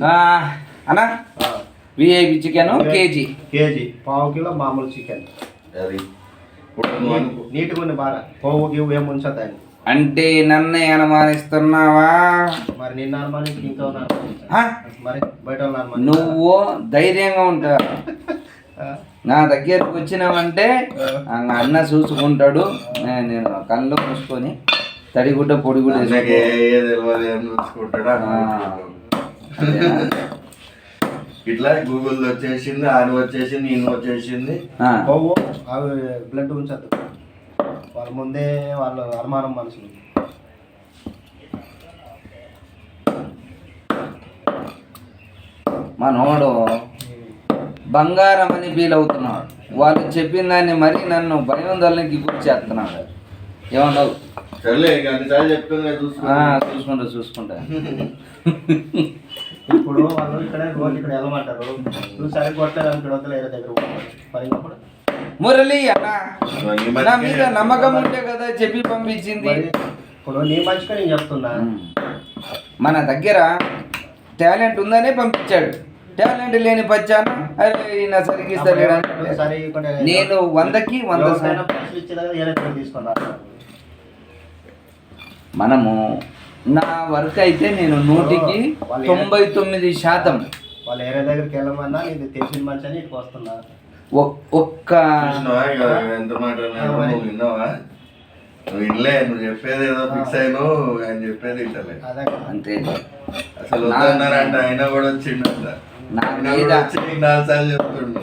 ఆ, అన్నా? VIP chicken KG. KG. పావు కిలో మామూలు చికెన్ అది. నీట్గా ఉంది బాగా పోవు గివ్వు ఏం ఉంచదు ఆయన అంటే నన్నే అనుమానిస్తున్నావా? మరి నిన్న అనుమానించి ఇంకో? మరి బయట. నువ్వు ధైర్యంగా ఉంటా. నా దగ్గరకు వచ్చినావంటే అన్న చూసుకుంటాడు. నేను కళ్ళు మూసుకొని తడిగుడ్డ పొడిగుడ్డ ఇట్లా గూగుల్ వచ్చేసింది ఆయన వచ్చేసింది ఈయన వచ్చేసింది. ఆ. పోవు అవి బ్లడ్ ఉంచద్దు. వాళ్ళ ముందే వాళ్ళు అనుమానం మనుషులు మనోడు బంగారం అని ఫీల్ అవుతున్నాడు వాళ్ళు చెప్పిన దాన్ని మరీ నన్ను భయోందోళనకి గురి చేస్తున్నాడు. ఏమన్నావు చూసుకుంటా చూసుకుంటా. ఇప్పుడు వాళ్ళు ఇక్కడ రోజు ఇక్కడ వెళ్ళమంటారు. నువ్వు సరిపోవట్లేదు అనుకుని వద్దు వేరే దగ్గర ఇప్పుడు మురళి అన్న నా మీద నమ్మకం ఉంటే కదా చెప్పి పంపించింది. ఇప్పుడు నీ మంచిగా నేను చెప్తున్నా. మన దగ్గర టాలెంట్ ఉందనే పంపించాడు. టాలెంట్ లేని పచ్చాను అరే అంటే సరే నేను వందకి వంద ఎవరికైనా శాతం పైసలు ఇచ్చేదా వేరే దగ్గర తీసుకొని రా. మనము నా వర్క్ అయితే నేను నూటికి తొంభై తొమ్మిది శాతం. వాళ్ళు వేరే దగ్గరికి వెళ్ళమన్నా నీకు తెలిసిన మనిషి అని ఇటుకు వస్తున్నా. ఒ- ఒక్క ఎంత మాట విన్నావా? నువ్వు వినలే నువ్వు చెప్పేది ఏదో ఫిక్స్ అయినావు ఆయన చెప్పేది కదా. అంతే. అసలు వద్దన్నారంట అయినా కూడా వచ్చిండంట. నా అయినా మీద కూడా వచ్చి నీకు నాలుగు సార్లు చెప్తుండు.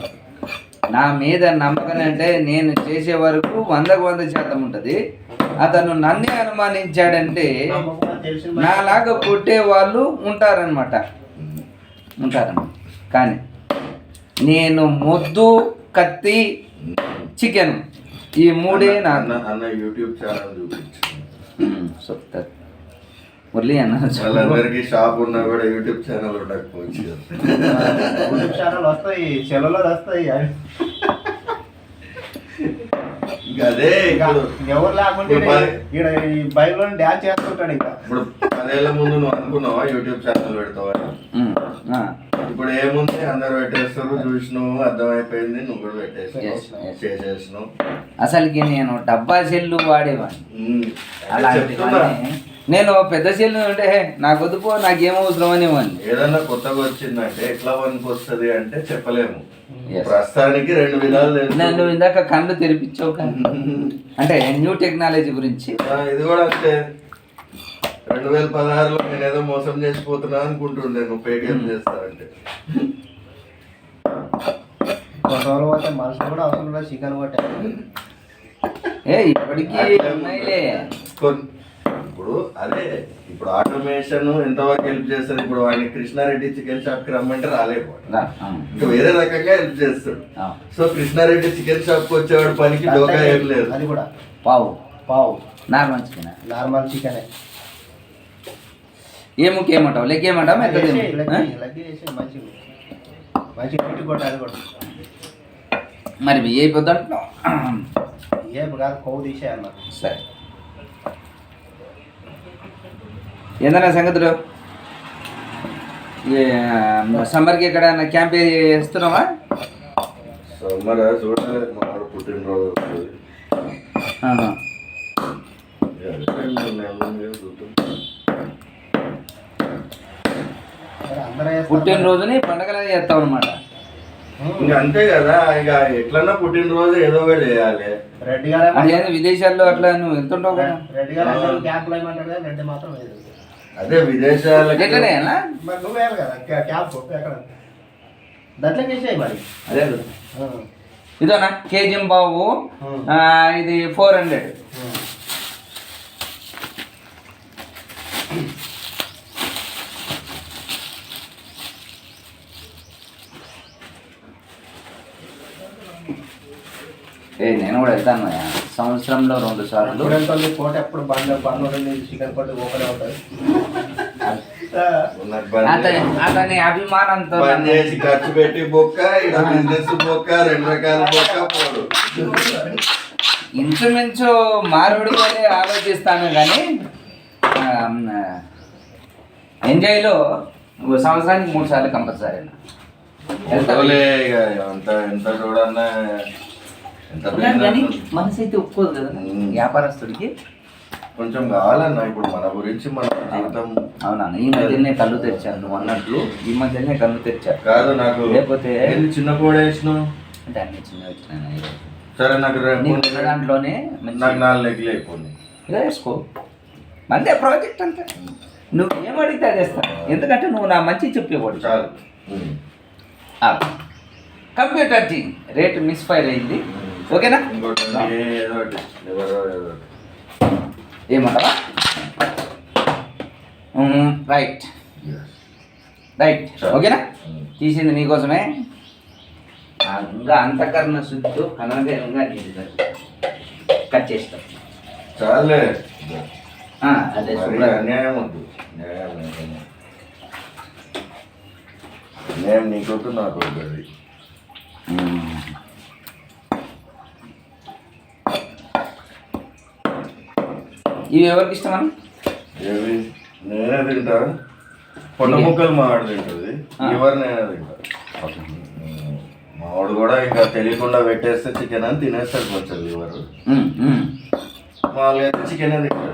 నా మీద నమ్మకం అంటే నేను చేసే వరకు వందకు వంద శాతం ఉంటుంది. అతను నన్నే అనుమానించాడంటే. నాలాగా కొట్టే వాళ్ళు ఉంటారనమాట ఉంటారన్నమాట. కానీ నేను మొద్దు కత్తి చికెన్ ఈ మూడే నాకు అన్న యూట్యూబ్ ఛానల్ చూపించు. చెప్తారు మురళి అన్న. వాళ్ళందరికీ షాప్ ఉన్నా కూడా యూట్యూబ్ ఛానల్ ఉండకపోవచ్చు. యూట్యూబ్ ఛానల్ వస్తాయి సెలలో వస్తాయి. ఇంకా అదే ఎవరు ఈడ ఈ బైబిల్లో డ్యాన్స్ చేస్తుంటాడు ఇంకా. ఇప్పుడు పదేళ్ళ ముందు నువ్వు అనుకున్నావా యూట్యూబ్ ఛానల్ పెడతావా? ఇప్పుడు ఏముంది? అందరు పెట్టేస్తారు చూసినావు అర్థమైపోయింది నువ్వు కూడా yes. చేసేసినావు. అసలుకి నేను డబ్బా సెల్లు వాడేవాడిని. అలాంటి. నేను పెద్ద సెల్లు అంటే "హే, నాకు వద్దుపో నాకేం అవసరం అనేవాడిని ఏదన్నా కొత్తగా వచ్చిందంటే ఎట్లా పనికి వస్తుంది అంటే చెప్పలేము. ప్రస్తుతానికి రెండు విధాలు. నన్ను ఇందాక కళ్ళు తెరిపించావు కానీ అంటే న్యూ టెక్నాలజీ గురించి. ఇది కూడా అంతే. రెండు వేల పదహారులో నేను ఏదో మోసం చేసిపోతున్నా అనుకుంటుండే నువ్వు పేటిఎం రోజులు పోతే మనుషులు కూడా అవసరం లేదు చికెన్ కొట్టే ఏ ఇప్పటికీ ఇప్పుడు అదే ఇప్పుడు ఆటోమేషన్ ఎంతవరకు హెల్ప్ చేస్తుంది? ఇప్పుడు వాడిని కృష్ణారెడ్డి చికెన్ షాప్కి రమ్మంటే రాలేకపో రా, ఆ, ఇంకా వేరే రకంగా హెల్ప్ చేస్తాడు. సో కృష్ణారెడ్డి చికెన్ షాప్కి వచ్చేవాడు పనికి డోకా ఏం లేదు. అది కూడా. పావు. పావు. Normal chicken? Normal chicken. ఏ ముక్క ఏమంటావు? లెక్క ఏమంటావు? మరి ఏ పొద్దంటున్నావు ఏం కాదు కొవ్వు తీసేయాలి సరే. ఏందన్నా సంగతులు? ఏ, సమ్మర్కి ఎక్కడన్నా క్యాంప్ వేస్తున్నావా? సో మరి చూడాలి పుట్టినరోజు. పుట్టినరోజుని పండగలా చేస్తావు అనమాట అంతే కదా ఇక ఎట్లన్నా పుట్టినరోజు ఏదో ఒకటి చేయాలి. రెడ్డి గారే విదేశాల్లో అట్లా నువ్వు వెళ్తుంటావు కదా. రెడ్డి గారు కదా రెడ్డి మాత్రం అదే విదేశాలకి ఎట్లనే? మరి నువ్వు వేయాలి కదా క్యా- క్యాంప్ ఎక్కడ? దాంట్లో మరి? అదే. ఇదోనా? కేజీ బాబు. ఇది ఫోర్ హండ్రెడ్. ఏ నేను కూడా వెళ్తాను సంవత్సరంలో రెండు సార్లు. ఉంది? కోట ఎప్పుడు బండ్లు బండ్లు రెండు చికెన్ కొట్టి ఓపెన్ అవుతుంది అతని అభిమానంతో చేసి ఖర్చు పెట్టి బొక్క ఇక్కడ బిజినెస్ బొక్క రెండు రకాల బొక్క పోడు. ఇంచుమించు మారుడు వలె ఆలోచిస్తాను కానీ ఎంజాయ్లో సంవత్సరానికి మూడు సార్లు కంపల్సరీ ఎంతలే ఇక ఎంత ఎంత చూడన్నా ఎంత కానీ business మనసు అయితే ఒప్పుకోదు కదా. వ్యాపారస్తుడికి. కొంచెం కావాలన్నా ఇప్పుడు మన గురించి మన జీవితం. అవునా ఈ మధ్యనే కళ్ళు తెరిచాను నువ్వు అన్నట్లు ఈ మధ్యనే కళ్ళు తెరిచాను కాదు నాకు లేకపోతే చిన్న కోడి వేసినావు అంటే అన్ని చిన్న వచ్చినాయి. సరే నాకు రేపు దాంట్లోనే నాకు నాలుగు లెగ్లు అయిపోయింది ఇలా వేసుకో. అంతే ప్రాజెక్ట్ అంతే. నువ్వు ఏం అడిగితే అది వేస్తాను ఎందుకంటే నువ్వు నా మంచి చెప్పేవాడు చాలు. Computer team rate misfire అయింది. ఓకేనా? ఏదో ఏదో ఏమంటావా రైట్. రైట్. ఓకేనా ఉమ్. తీసింది నీకోసమే ఇంకా అంతకరణ శుద్ధి ఇంకా నీది. కట్ చేస్తాం చాలే అదే. అన్యాయం వద్దు న్యాయం అన్యాయం. అన్యాయం నీకొద్దు నాకు వద్దు ఇవి ఎవరికి ఇష్టమని ఏవి నేనే తింటా. పొన్న ముక్కలు మావాడు తింటుంది. ఎవరు నేనే తింటా. మావాడు కూడా ఇంకా తెలియకుండా పెట్టేస్తే చికెన్ అని తినేస్తాడు కొంచెం మ్మ్. మామూలుగా అయితే చికెన్ తింటాడు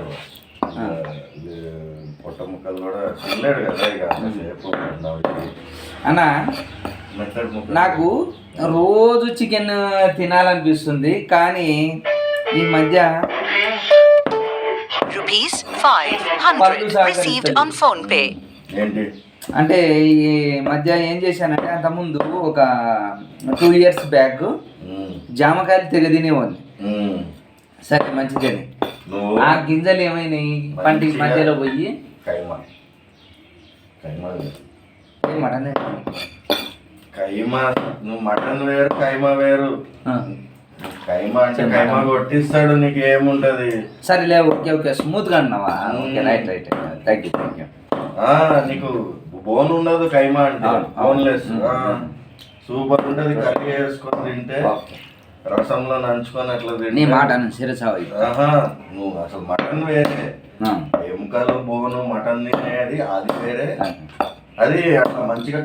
పొట్ట ముక్కలు కూడా తినలేడు కదా ఇక. అన్న నాకు రోజు చికెన్ తినాలనిపిస్తుంది కానీ ఈ మధ్య Rupees 500 received on phone pay. ఏంటి? అంటే ఈ మధ్య ఏం చేశానంటే అంతకుముందు ఒక టూ ఇయర్స్ బ్యాక్. జామకాయలు తెగ తినేవాడిని ఉమ్. సరే నువ్వు ఆ గింజలు ఏమైనాయి? పంటికి మంచిగా- మధ్యలో పోయి మటన్ కైమా నువ్వు మటన్ వేరు కైమా వేరు. ఆ. కైమా అంటే కైమా. కొట్టిస్తాడు నీకు ఏముంటది సరేలే ఓకే ఓకే స్మూత్గా అన్నావా? Okay right right thank you thank you నీకు బోన్ ఉండదు కైమా అంటే. బోన్లెస్. సూపర్ ఉంటది కర్రీ వేసుకొని తింటే. రసంలో నంచుకొని అట్లా నీ తింటే మాట శిరసావి ఆహా నువ్వు అసలు మటన్ వేరే. ఎముకలు బోను మటన్ తినేది అది వేరే. అది అట్లా మంచిగా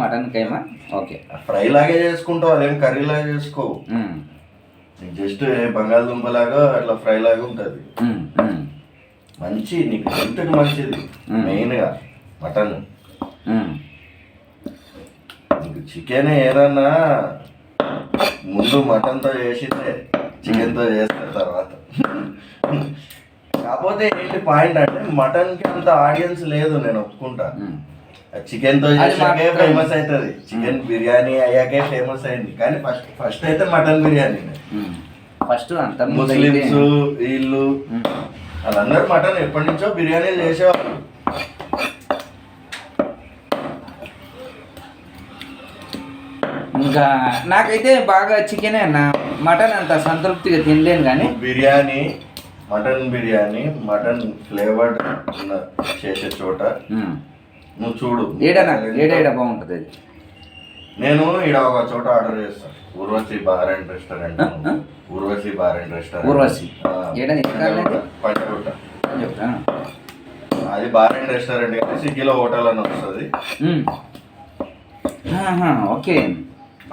మటన్ కైమా ఓకే. ఫ్రై లాగే చేసుకుంటావు అదేం కర్రీ లాగా చేసుకోవు ఉమ్, జస్ట్ బంగాళదుంప లాగా అట్లా ఫ్రై లాగా ఉంటది మంచి నీకు హెల్త్కి మంచిది మ్మ్. మెయిన్గా మటన్. నీకు చికెన్ ఏదన్నా ముందు మటన్తో చేసిందే చికెన్తో చేస్తారు తర్వాత కాకపోతే ఏంటి పాయింట్ అంటే మటన్కి అంత ఆడియన్స్ లేదు నేను ఒప్పుకుంటా. చికెన్తో చేసాకే ఫేమస్ అవుతుంది. చికెన్ బిర్యానీ అయ్యాకే ఫేమస్ అయింది. కానీ ఫస్ట్ ఫస్ట్ అయితే మటన్ బిర్యానీ. ఫస్ట్ అంత ముస్లిమ్స్ వీళ్ళు వాళ్ళందరూ మటన్ ఎప్పటి నుంచో బిర్యానీ చేసేవాళ్ళు. ఇంకా నాకైతే బాగా చికెనే అన్న మటన్ అంత సంతృప్తిగా తినలేను కానీ biryani mutton biryani mutton flavoured చేసే చోట. నువ్వు చూడు. ఏడనా ఏడేడ బాగుంటుంది అది? నేను ఈడ ఒక చోట ఆర్డర్ చేస్తాను Urvashi bar and restaurant? Urvashi bar and restaurant. Urvashi. ఆ, ఏడ ఎక్కడ లేదు? పంచగుట్ట అని చెప్తా అది బార్ అండ్ రెస్టారెంట్ కానీ స్విగ్గీలో హోటల్ అని వస్తుంది. ఓకే.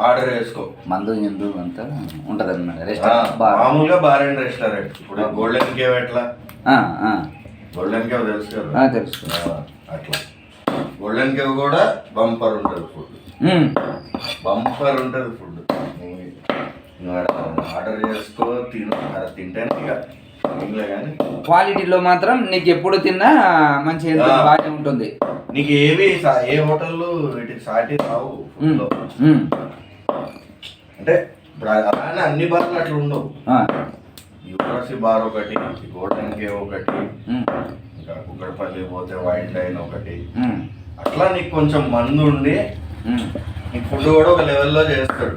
ఆర్డర్ చేసుకో. మందు ఎందు అంతా ఉంటుంది అన్నమాట రెస్టారెంట్ మామూలుగా బార్ అండ్ రెస్టారెంట్. ఇప్పుడు గోల్డెన్ కేవ్ ఎట్లా. గోల్డెన్ కేవ్ తెలుసు కదా? తెలుసు. అట్లా. కేవ్ కూడా బంపర్ ఉంటుంది ఫుడ్. బంపర్ ఉంటుంది ఫుడ్ ఆర్డర్ చేసుకో తిను తింటేనే ఇక క్వాలిటీలో మాత్రం నీకు ఎప్పుడు తిన్నా మంచి. బాగానే ఉంటుంది నీకు ఏవి ఏ హోటల్లో వీటికి సాటి రావు. అంటే అలానే అన్ని బార్లు అట్లా ఉండవు. యువరాసి బార్ ఒకటి గోల్డెన్ కేవ్ ఒకటి. ఇంకా కుక్కడపల్లి పోతే వైట్ డైన్ ఒకటి. అట్లా నీకు కొంచెం మందు ఉండి. నీకు ఫుడ్ కూడా ఒక లెవెల్లో చేస్తాడు.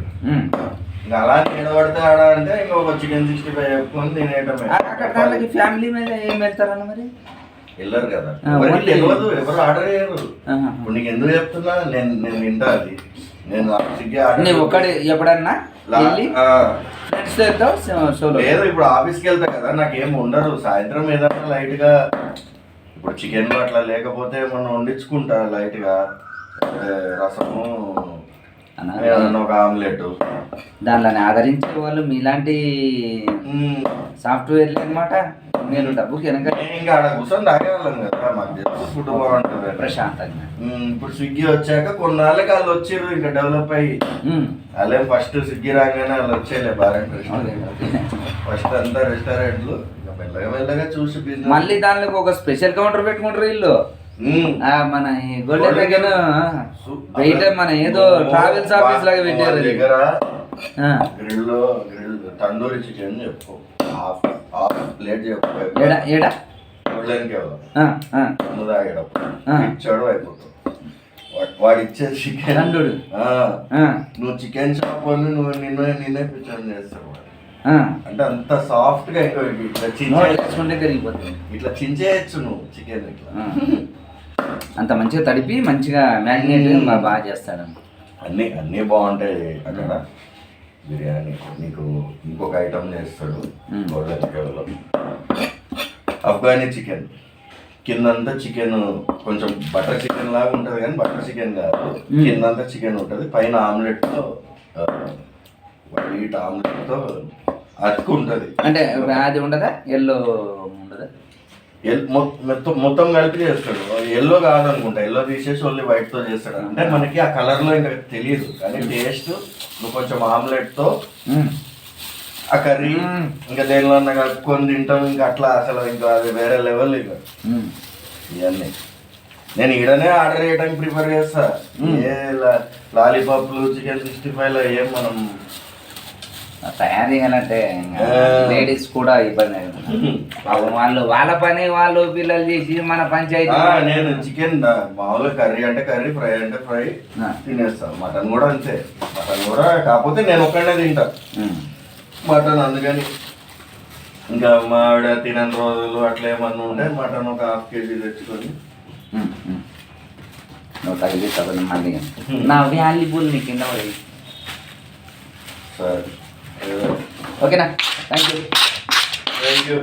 ఇంకా అలా నిలబడితే ఆడ అంటే ఇంకొక చికెన్ సిక్స్టీ ఫైవ్ చెప్పుకొని తినేయటమే. అక్కడ ఫ్యామిలీ మీద ఏం వెళ్తారన్న మరి? వెళ్ళరు కదా. ఎవరికి తెలియదు ఎవరు ఆర్డర్ చేయరు. ఇప్పుడు నీకు ఎందుకు చెప్తున్నా? నేను నేను తింటా అది. నేను నువ్వు ఒక్కడే ఎప్పుడన్నా లేదు ఇప్పుడు ఆఫీస్కి వెళ్తా కదా. నాకేం ఉండదు. సాయంత్రం ఏదైనా లైట్గా ఇప్పుడు చికెన్ అట్లా లేకపోతే మనం వండించుకుంటా లైట్గా రసము ఏదన్నా ఒక ఆమ్లెట్. దానిని ఆదరించే వాళ్ళు మీలాంటి సాఫ్ట్వేర్ అనమాట మీరు డబ్బుకి వెనక ఇంకా ఆడ కూర్చొని తాగేవాళ్ళం కదా మాకు తెలుసు ఫుడ్ బాగుంటుంది. ప్రశాంతంగా. ఉమ్, ఇప్పుడు స్విగ్గీ వచ్చాక కొన్నాళ్ళకి వాళ్ళు వచ్చిర్రు ఇంకా డెవలప్ అయ్యి. ఉమ్. వాళ్ళే ఫస్ట్ స్విగ్గీ రాగానే వాళ్ళు వచ్చేలే బారెంట్ ఓకే. ఫస్ట్ అంతా రెస్టారెంట్లు ఇంకా మెల్లగా మెల్లగా చూసి బిజినెస్ మళ్ళీ దానిలో ఒక స్పెషల్ కౌంటర్ పెట్టుకుంటారు వీళ్ళు. ఆ, మన ఈ గోల్డెన్ బయట మన ఏదో ట్రావెల్స్ ఆఫీస్ లాగా పెట్టారు అది. దగ్గర ఆ, గ్రిల్ గ్రిల్ తందూరి చికెన్ చెప్పు హాఫ్ ఆ, ముందు తాగేటప్పుడు. ఇచ్చాడు అయిపోతుంది వాడు- ఇచ్చే చికెన్. నువ్వు చికెన్ షాప్ వాళ్ళు నువ్వు నిన్నే నిన్నే పిచ్చర్ చేస్తావు. అంటే అంత సాఫ్ట్గా ఇట్లా నోట్ చించే వేసుకుంటే కరిగిపోతుంది. ఇట్లా చించేయచ్చు నువ్వు చికెన్ ఇట్లా. అంత మంచిగా తడిపి మంచిగా మ్యారినేట్ బాగా చేస్తాడు. అన్ని అన్నీ బాగుంటాయి అక్కడ. బిర్యానీ. నీకు ఇంకొక ఐటమ్ చేస్తాడు. మ్మ్. గోల్డెన్ కేవలం అఫ్ఘానీ చికెన్. కిందంతా చికెన్ కొంచెం బటర్ చికెన్ లాగా ఉంటుంది కానీ బటర్ చికెన్ కాదు. మ్మ్. కిందంతా చికెన్ ఉంటుంది. పైన ఆమ్లెట్తో వైట్ ఆమ్లెట్తో అతుకు ఉంటుంది. అంటే అది ఉండదా? ఎల్లో మొత్తం మొత్తం కలిపి చేస్తాడు. ఎల్లో కాదనుకుంటా. ఎల్లో తీసేసి ఓన్లీ వైట్తో చేస్తాడు. అంటే మనకి ఆ కలర్లో ఇంకా తెలియదు కానీ టేస్ట్ నువ్వు కొంచెం ఆమ్లెట్తో ఉమ్. ఆ కర్రీ. ఇంకా దేనిలో కలుపుకొని తింటాం. ఇంకా అట్లా అసలు ఇంకా అది వేరే లెవెల్ ఇక. ఇవన్నీ. నేను ఈడనే ఆర్డర్ చేయడానికి ప్రిఫర్ చేస్తా. ఏ లాలీపాప్లు చికెన్ సిక్స్టీ ఫైవ్లో ఏం మనం తయారు చేయాలంటే. లేడీస్ కూడా ఇబ్బంది అవుతుంది వాళ్ళు వాళ్ళ పని వాళ్ళు పిల్లలు చేసి మన పంచాయతీ నేను చికెన్ మామూలుగా కర్రీ అంటే కర్రీ ఫ్రై అంటే ఫ్రై. తినేస్తాను. మటన్ కూడా అంతే. మటన్ కూడా కాకపోతే నేను ఒక్కడే తింటా. మటన్ అందుకని. ఇంకా మా ఆవిడ తినని రోజులు అట్లా ఏమన్నా ఉంటే మటన్ ఒక హాఫ్ కేజీ తెచ్చుకొని. నువ్వు చదువు మళ్ళీ నా వాల్యుబుల్ నీ కింద పడేది సరే. ఓకేనా? Thank you thank you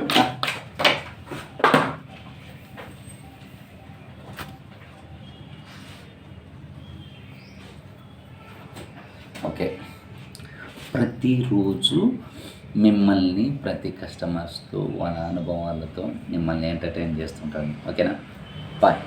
okay. ప్రతిరోజు మిమ్మల్ని ప్రతి కస్టమర్స్తో వాళ్ళ అనుభవాలతో మిమ్మల్ని ఎంటర్టైన్ చేస్తుంటాను. ఓకేనా? బాయ్